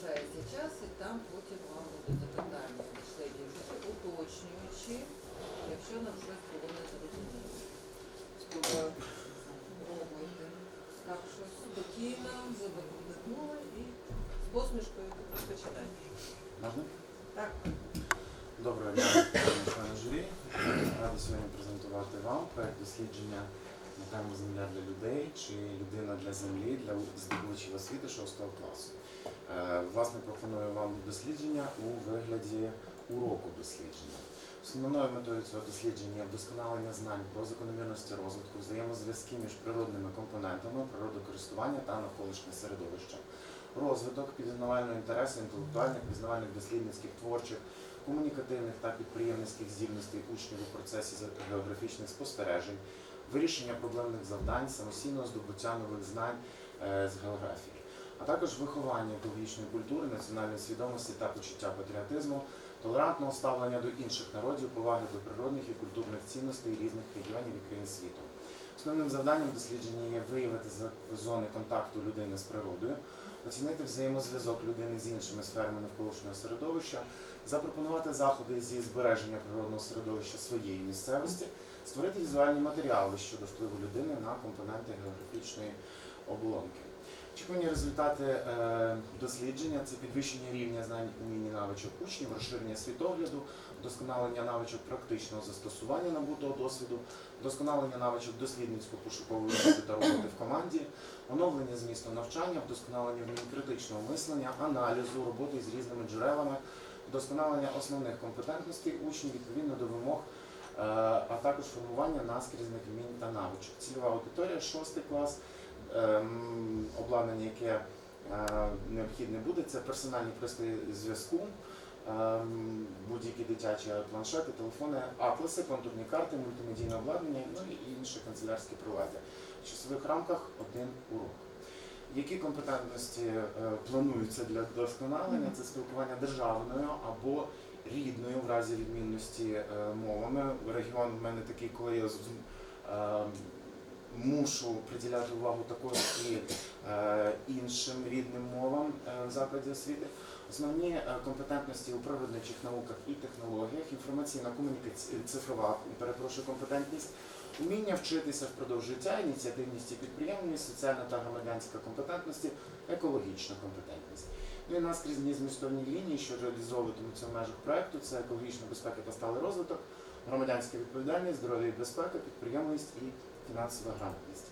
залишається час, і там потім вам будуть запитання журі, уточнюючи, якщо нам щось було не зрозуміло. Пробуйте. Так що спокійно, задовольнили і з посмішкою розпочинаємо. Можна? Так. Доброго дня, члени журі. Радий сьогодні презентувати вам проект дослідження на Земля для людей чи людина для землі для здобувачів освіти 6 класу. Е, Власне, пропоную вам дослідження у вигляді уроку дослідження. Основною метою цього дослідження є вдосконалення знань про закономірності розвитку, взаємозв'язки між природними компонентами, природокористування та навколишнє середовище, розвиток пізнавального інтересу, інтелектуальних, пізнавальних, дослідницьких, творчих, комунікативних та підприємницьких здібностей учнів у процесі географічних спостережень, вирішення проблемних завдань, самостійного здобуття нових знань е, з географії, а також виховання екологічної культури, національної свідомості та почуття патріотизму, толерантного ставлення до інших народів, поваги до природних і культурних цінностей різних регіонів і країн світу. Основним завданням дослідження є виявити зони контакту людини з природою, оцінити взаємозв'язок людини з іншими сферами навколишнього середовища, запропонувати заходи зі збереження природного середовища своєї місцевості, створити візуальні матеріали щодо впливу людини на компоненти географічної оболонки. Очікувані результати е, дослідження це підвищення рівня знань умінь і навичок учнів, розширення світогляду, вдосконалення навичок практичного застосування набутого досвіду, вдосконалення навичок дослідницько-пошукової роботи та роботи в команді, оновлення змісту навчання, вдосконалення вмінь критичного мислення, аналізу, роботи з різними джерелами, вдосконалення основних компетентностей учнів відповідно до вимог, а також формування наскрізних вмінь та навичок. Цільова аудиторія 6 клас, ем, обладнання, яке е, необхідне буде, це персональні пристрої зв'язку, ем, будь-які дитячі планшети, телефони, атласи, контурні карти, мультимедійне обладнання, ну і інші канцелярські прилади. В часових рамках один урок. Які компетентності е, плануються для вдосконалення? Це спілкування державною або рідною в разі відмінності е, мовами. Регіон в мене такий, коли я е, мушу приділяти увагу також і е, іншим рідним мовам е, в закладі освіти. Основні компетентності у природничих науках і технологіях, інформаційна комунікація, цифрова, перепрошую, компетентність, уміння вчитися впродовж життя, ініціативність і підприємність, соціальна та громадянська компетентності, екологічна компетентність. Ну і наскрізні змістовні лінії, що реалізовуватимуться в межах проекту, це екологічна безпека та сталий розвиток, громадянська відповідальність, здоров'я і безпека, підприємність і фінансова грамотність.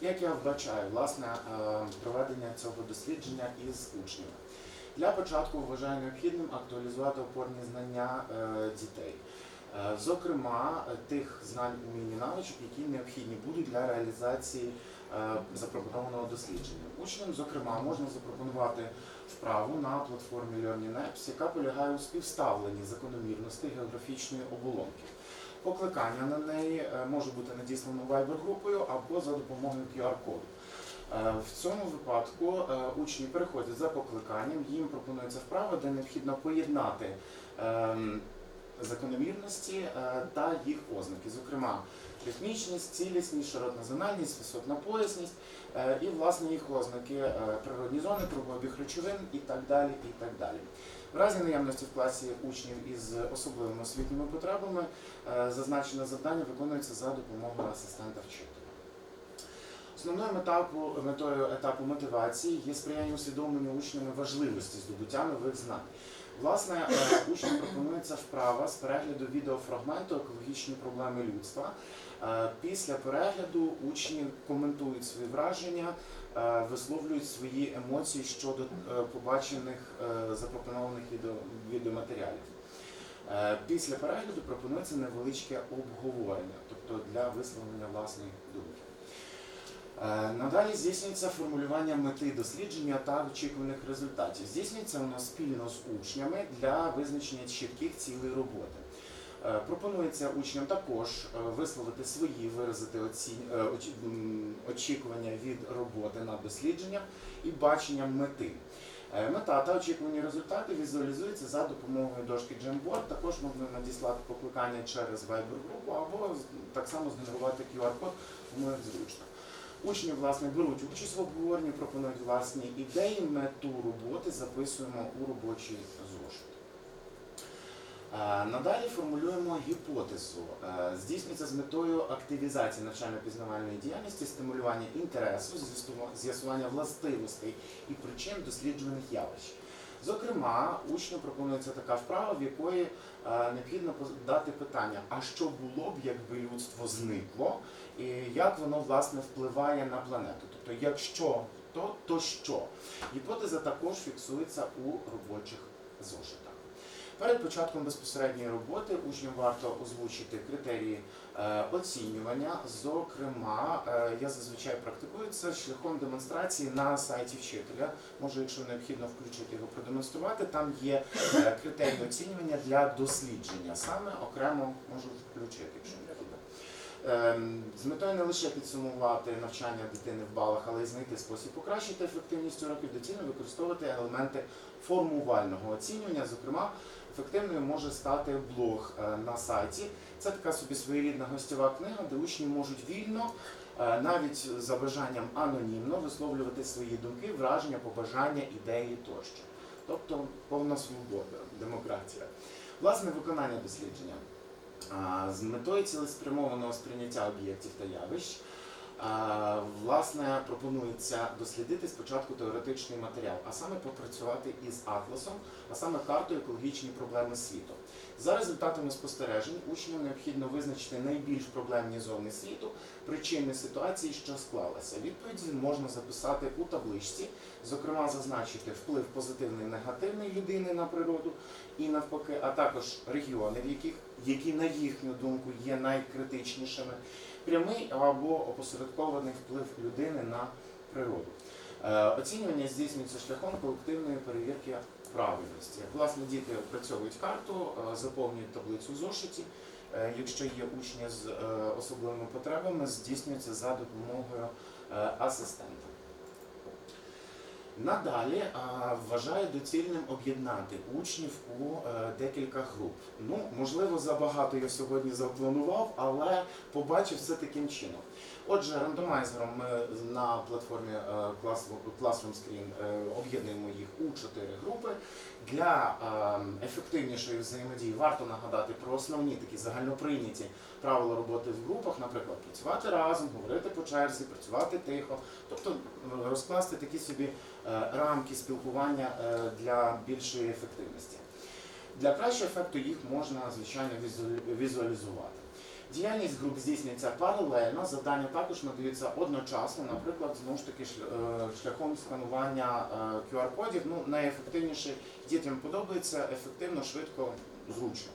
Як я вбачаю власне е, проведення цього дослідження із учнями? Для початку вважаю необхідним актуалізувати опорні знання е, дітей. Е, Зокрема, тих знань умінь і навичок, які необхідні будуть для реалізації запропонованого дослідження. Учням, зокрема, можна запропонувати вправу на платформі LearningApps, яка полягає у співставленні закономірностей географічної оболонки. Покликання на неї е, може бути надіслано Viber-групою або за допомогою QR-коду. Е, В цьому випадку е, учні переходять за покликанням, їм пропонується вправа, де необхідно поєднати ем, закономірності е, та їх ознаки, зокрема ритмічність, цілісність, широтнозональність, висотна поясність е, і власне їх ознаки е, природні зони, кругообіг речовин і так далі. І так далі. В разі наявності в класі учнів із особливими освітніми потребами е, зазначене завдання виконується за допомогою асистента вчителя. Основною метапу, метою етапу мотивації є сприяння усвідомленню учнями важливості здобуття нових знань. Власне, е, учням пропонується вправа з перегляду відеофрагменту екологічні проблеми людства. Е, Після перегляду учні коментують свої враження, е, висловлюють свої емоції щодо побачених запропонованих відеоматеріалів. Після перегляду пропонується невеличке обговорення, тобто для висловлення власної думки. Е, Надалі здійснюється формулювання мети дослідження та очікуваних результатів. Здійснюється воно спільно з учнями для визначення чітких цілей роботи. Е, Пропонується учням також е, висловити свої, виразити оці... очікування від роботи над дослідженням і баченням мети. Мета та очікувані результати візуалізуються за допомогою дошки Jamboard. Також можна надіслати покликання через Viber групу або так само згенерувати QR-код, кому як зручно. Учні власне беруть участь в обговоренні, пропонують власні ідеї, мету роботи записуємо у робочий зошит. Е, Надалі формулюємо гіпотезу. Е, Здійснюється з метою активізації навчально-пізнавальної діяльності, стимулювання інтересу, з'ясування властивостей і причин досліджуваних явищ. Зокрема, учню пропонується така вправа, в якої е, необхідно дати питання: а що було б, якби людство зникло, і як воно власне впливає на планету? Тобто, якщо то, то що? Гіпотеза також фіксується у робочих зошитах. Перед початком безпосередньої роботи учням варто озвучити критерії е, оцінювання. Зокрема, е, я зазвичай практикую це шляхом демонстрації на сайті вчителя. Можу, якщо необхідно, включити його, продемонструвати. Там є е, критерії оцінювання для дослідження. Саме окремо можу включити, якщо З метою не лише підсумувати навчання дитини в балах, але й знайти спосіб покращити ефективність уроків, доцільно використовувати елементи формувального оцінювання. Зокрема, ефективною може стати блог е, на сайті. Це така собі своєрідна гостєва книга, де учні можуть вільно, е, навіть за бажанням анонімно, висловлювати свої думки, враження, побажання, ідеї тощо. Тобто повна свобода, демократія. Власне виконання дослідження. З метою цілеспрямованого сприйняття об'єктів та явищ, власне, пропонується дослідити спочатку теоретичний матеріал, а саме попрацювати із атласом, а саме картою екологічні проблеми світу. За результатами спостережень учням необхідно визначити найбільш проблемні зони світу, причини ситуації, що склалася. Відповіді можна записати у табличці, зокрема зазначити вплив позитивний негативний людини на природу і навпаки, а також регіони, в яких які на їхню думку є найкритичнішими, прямий або опосередкований вплив людини на природу. Е, Оцінювання здійснюється шляхом колективної перевірки правильності. Власне, діти опрацьовують карту, е, заповнюють таблицю зошиті. Е, Якщо є учні з особливими потребами, здійснюється за допомогою асистента. Надалі вважає доцільним об'єднати учнів у е, декілька груп. Ну, можливо, забагато я сьогодні запланував, але побачив все таким чином. Отже, рандомайзером ми на платформі е, Classroom Classroom Screen е, об'єднуємо їх у чотири групи. Для е, ефективнішої взаємодії варто нагадати про основні такі загальноприйняті правила роботи в групах, наприклад, працювати разом, говорити по черзі, працювати тихо, тобто розкласти такі собі е, рамки спілкування е, для більшої ефективності. Для кращого ефекту їх можна, звичайно, візуалізувати. Діяльність груп здійснюється паралельно, завдання також надаються одночасно, наприклад, знову ж таки е, шляхом сканування е, QR-кодів. Ну, найефективніше дітям подобається ефективно, швидко, зручно.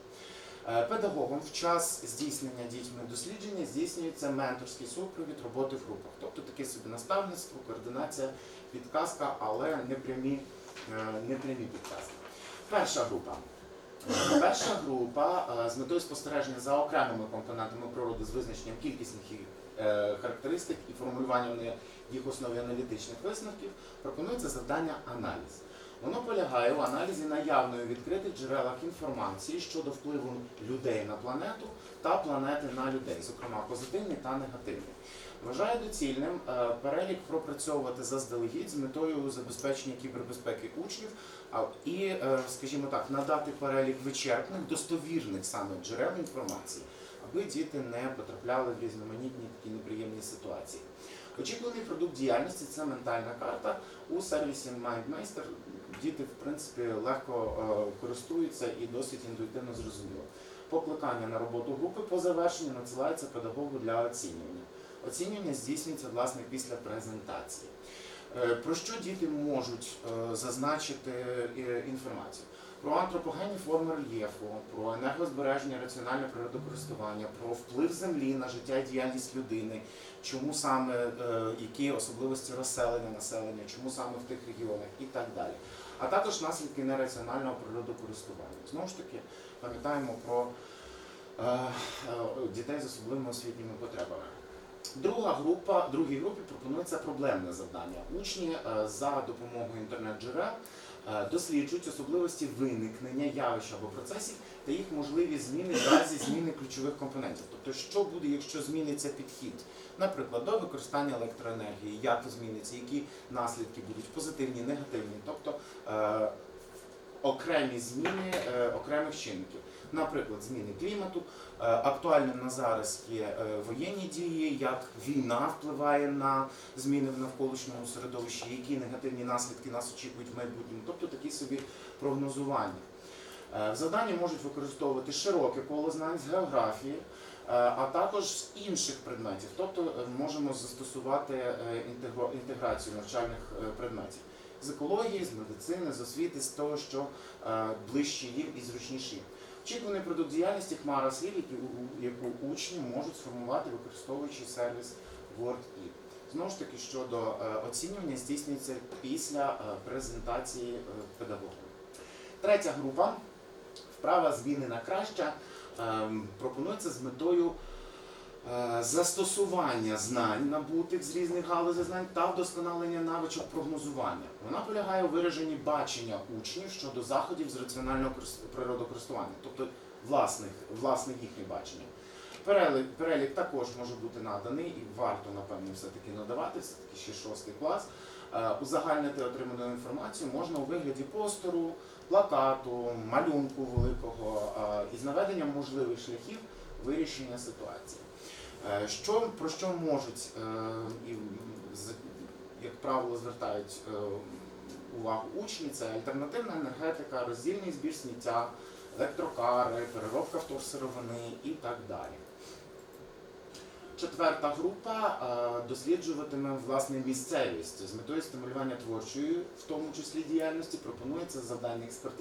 Е, Педагогом в час здійснення дітьми дослідження здійснюється менторський супровід роботи в групах, тобто таке собі наставництво, координація, підказка, але не прямі, е, не прямі підказки. Перша група. Перша група е, з метою спостереження за окремими компонентами природи з визначенням кількісних е, характеристик і формулюванням їх основі аналітичних висновків пропонується завдання аналіз. Воно полягає у аналізі наявної відкритих джерелах інформації щодо впливу людей на планету та планети на людей, зокрема позитивний та негативний. Вважаю доцільним е, перелік пропрацьовувати заздалегідь з метою забезпечення кібербезпеки учнів і, е, скажімо так, надати перелік вичерпних, достовірних саме джерел інформації, аби діти не потрапляли в різноманітні такі неприємні ситуації. Очікуваний продукт діяльності це ментальна карта у сервісі MindMeister. Діти, в принципі, легко е, користуються і досить інтуїтивно зрозуміло. Покликання на роботу групи по завершенню надсилається педагогу для оцінювання. Оцінювання здійснюється власне після презентації. Е, Про що діти можуть е, зазначити е, інформацію? Про антропогенні форми рельєфу, про енергозбереження, раціональне природокористування, про вплив землі на життя і діяльність людини, чому саме які особливості розселення населення, чому саме в тих регіонах і так далі. А також наслідки нераціонального природокористування. Знову ж таки, пам'ятаємо про дітей з особливими освітніми потребами. Друга група, другій групі пропонується проблемне завдання. Учні е, за допомогою інтернет-джерел е, досліджують особливості виникнення явищ або процесів та їх можливі зміни в разі зміни ключових компонентів. Тобто, що буде, якщо зміниться підхід, наприклад, до використання електроенергії, як зміниться, які наслідки будуть позитивні, негативні, тобто е, окремі зміни окремих чинників. Наприклад, зміни клімату. Е, Актуальним на зараз є е, воєнні дії, як війна впливає на зміни в навколишньому середовищі, які негативні наслідки нас очікують в майбутньому, тобто такі собі прогнозування. Е, В заданні можуть використовувати широке коло знань з географії, а також з інших предметів. Тобто можемо застосувати інтеграцію навчальних предметів з екології, з медицини, з освіти, з того, що ближче їм і зручніше. Очікуваний продукт діяльності хмара слів, яку учні можуть сформувати, використовуючи сервіс WordIt. Знову ж таки, щодо е, оцінювання здійснюється після е, презентації педагога. Третя група вправа зміни на краще ем, пропонується з метою е, застосування знань, набутих з різних галузей знань та вдосконалення навичок прогнозування. Вона полягає у вираженні бачення учнів щодо заходів з раціонального природокористування, тобто власних, власне їхнє бачення. Перелік, перелік також може бути наданий і варто, напевно, все-таки надавати, все-таки ще шостий клас. Е, Узагальнити отриману інформацію можна у вигляді постеру, плакату, малюнку великого е, із наведенням можливих шляхів вирішення ситуації. Е, Що, про що можуть е, як правило, звертають е, увагу учні, це альтернативна енергетика, роздільний збір сміття, електрокари, переробка вторсировини і так далі. Четверта група досліджуватиме власне місцевість з метою стимулювання творчої, в тому числі діяльності, пропонується завдання експертизи.